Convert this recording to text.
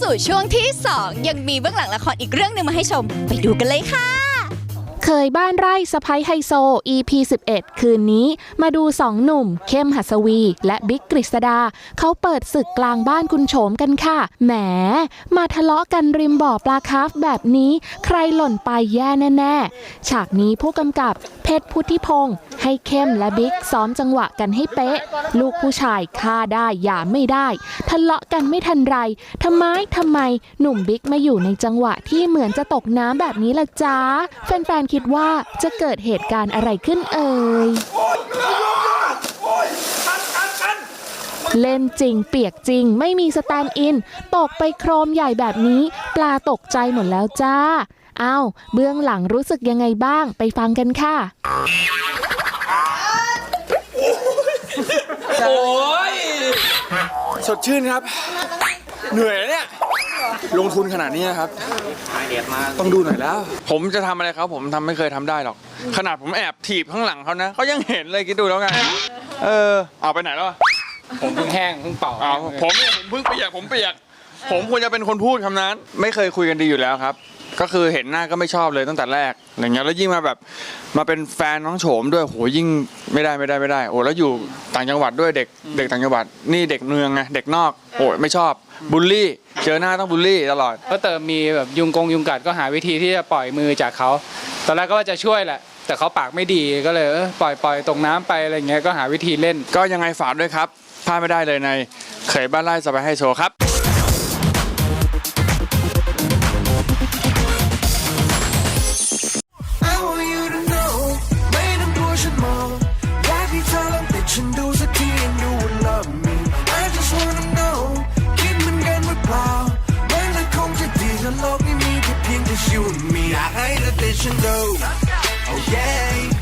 สู่ช่วงที่ 2 ยังมีเบื้องหลังละครอีกเรื่องหนึ่งมาให้ชม ไปดูกันเลยค่ะ เคยบ้านไร่สะพ้ยไฮโซ EP 11 คืนนี้มาดูสองหนุ่ม เข้มหัสวี และบิ๊กกฤษดา เขาเปิดศึกกลางบ้านคุณโฉมกันค่ะ แหม มาทะเลาะกันริมบ่อปลาคาร์ฟแบบนี้ ใครหล่นไปแย่แน่ ๆ ฉากนี้ผู้กำกับเพชรพุทธิพงศ์ ให้เข้มและบิ๊กซ้อมจังหวะกันให้เป๊ะ ลูกผู้ชายฆ่าได้อย่าไม่ได้ ทะเลาะกันไม่ทันไรทำไมทำไมหนุ่มบิ๊กมาอยู่ในจังหวะที่เหมือนจะตกน้ำแบบนี้ล่ะจ๊ะแฟนๆคิดว่าจะเกิดเหตุการณ์อะไรขึ้นเอ่ยเล่นจริงเปียกจริงไม่มีสแตนด์อิน ตกไปโครมใหญ่แบบนี้ ปลาตกใจหมดแล้วจ้าอ้าวเบื้องหลังรู้สึกยังไงบ้างไปฟังกันค่ะ โอ้ยสดชื่นครับ เหนื่อยแล้วเนี่ย ลงทุนขนาดนี้นะครับ ต้องดูหน่อยแล้ว ผมจะทำอะไรเขาผมทำไม่เคยทำได้หรอก ขนาดผมแอบถีบข้างหลังเขานะเขายังเห็นเลยคิดดูแล้วไง เออ เอาไปไหนแล้วอะผมเพิ่งแห้งเพิ่งเป่าเอาผมเนี่ยผมเพิ่งเปียกผมเปียก ผมควรจะเป็นคนพูดคำนั้น ไม่เคยคุยกันดีอยู่แล้วครับ ก็คือเห็นหน้าก็ไม่ชอบเลยตั้งแต่แรกอย่างเงี้ยแล้วยิ่งมาแบบมาเป็นแฟนน้องโฉมด้วยโหยิ่งไม่ได้ไม่ได้ไม่ได้ โอ้แล้วอยู่ต่างจังหวัดด้วยเด็กเด็กต่างจังหวัดนี่เด็กเมืองไงเด็กนอกโอ้ไม่ชอบบูลลี่เจอหน้าต้องบูลลี่ตลอด ก็เติมมีแบบยุงกงยุงกัดก็หาวิธีที่จะปล่อยมือจากเขาตอนแรกก็ว่าจะช่วยแหละแต่เขาปากไม่ดีก็เลยเออปล่อยปล่อยตรงน้ำไปอะไรเงี้ยก็หาวิธีเล่น ก็ยังไงฝากด้วยครับพลาดไม่ได้เลยในเขยบ้านไร่สบายให้โชว์ครับ higher than should go. Oh yeah.